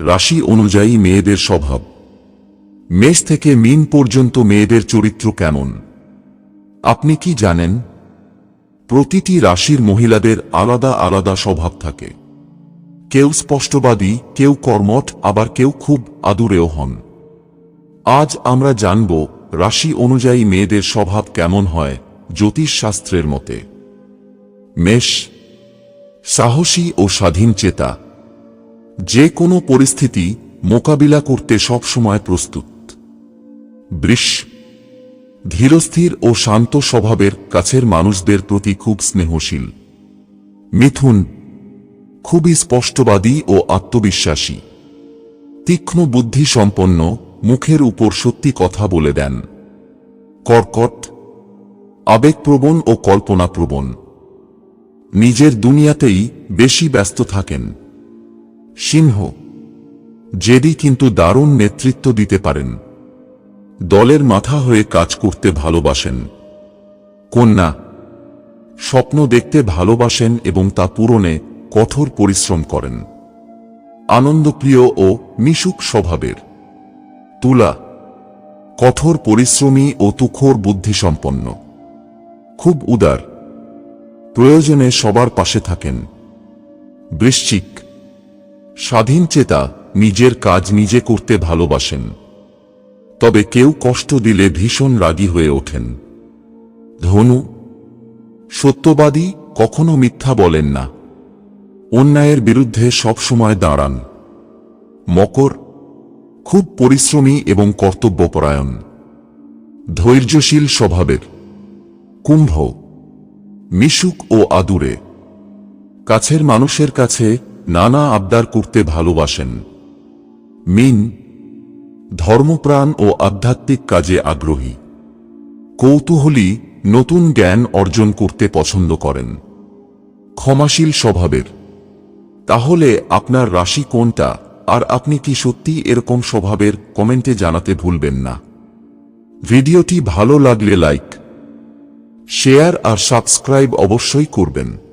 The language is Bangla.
রাশি অনুযায়ী মেয়েদের স্বভাব। মেষ থেকে মিন পর্যন্ত মেয়েদের চরিত্র কেমন? আপনি কি জানেন? প্রতিটি রাশির মহিলাদের আলাদা আলাদা স্বভাব থাকে। কেউ স্পষ্টবাদী, কেউ কর্মঠ, আবার কেউ খুব আদুরেও হন। আজ আমরা জানব রাশি অনুযায়ী মেয়েদের স্বভাব কেমন হয় জ্যোতিষশাস্ত্রের মতে। মেষ, সাহসী ও স্বাধীন চেতা যে কোনো পরিস্থিতি মোকাবিলা করতে সবসময় প্রস্তুত। বৃষ, ধীরস্থির ও শান্ত স্বভাবের কাছের মানুষদের প্রতি খুব স্নেহশীল। মিথুন, খুবই স্পষ্টবাদী ও আত্মবিশ্বাসী। তীক্ষ্ণ বুদ্ধি সম্পন্ন মুখের উপর সত্যি কথা বলে দেন। কর্কট, আবেগপ্রবণ ও কল্পনাপ্রবণ। নিজের দুনিয়াতেই বেশি ব্যস্ত থাকেন। সিংহ। জেদি কিন্তু দারুণ নেতৃত্ব দিতে পারেন। দলের মাথা হয়ে কাজ করতে ভালোবাসেন। কন্যা, স্বপ্ন দেখতে ভালোবাসেন এবং তা পূরণে কঠোর পরিশ্রম করেন। আনন্দপ্রিয় ও মিশুক স্বভাবের। তুলা, কঠোর পরিশ্রমী ও তুখোর বুদ্ধিসম্পন্ন। খুব উদার। প্রয়োজনে সবার পাশে থাকেন। বৃশ্চিক স্বাধীন চেতা নিজের কাজ নিজে করতে ভালোবাসেন। তবে কেউ কষ্ট দিলে ভীষণ রাগী হয়ে ওঠেন। ধনু, সত্যবাদী কখনো মিথ্যা বলেন না। অন্যায়ের বিরুদ্ধে সবসময় দাঁড়ান। মকর, খুব পরিশ্রমী এবং কর্তব্যপরায়ণ। ধৈর্যশীল স্বভাবের। কুম্ভ, মিশুক ও আদুরে। কাছের মানুষের কাছে নানা আবদার করতে ভালোবাসেন। মিন, ধর্মপ্রাণ ও আধ্যাত্মিক কাজে আগ্রহী। কৌতূহলী, নতুন জ্ঞান অর্জন করতে পছন্দ করেন। ক্ষমাশীল স্বভাবের। তাহলে আপনার রাশি কোনটা? আর আপনি কি সত্যি এরকম স্বভাবের? কমেন্টে জানাতে ভুলবেন না। ভিডিওটি ভালো লাগলে লাইক, শেয়ার আর সাবস্ক্রাইব অবশ্যই করবেন।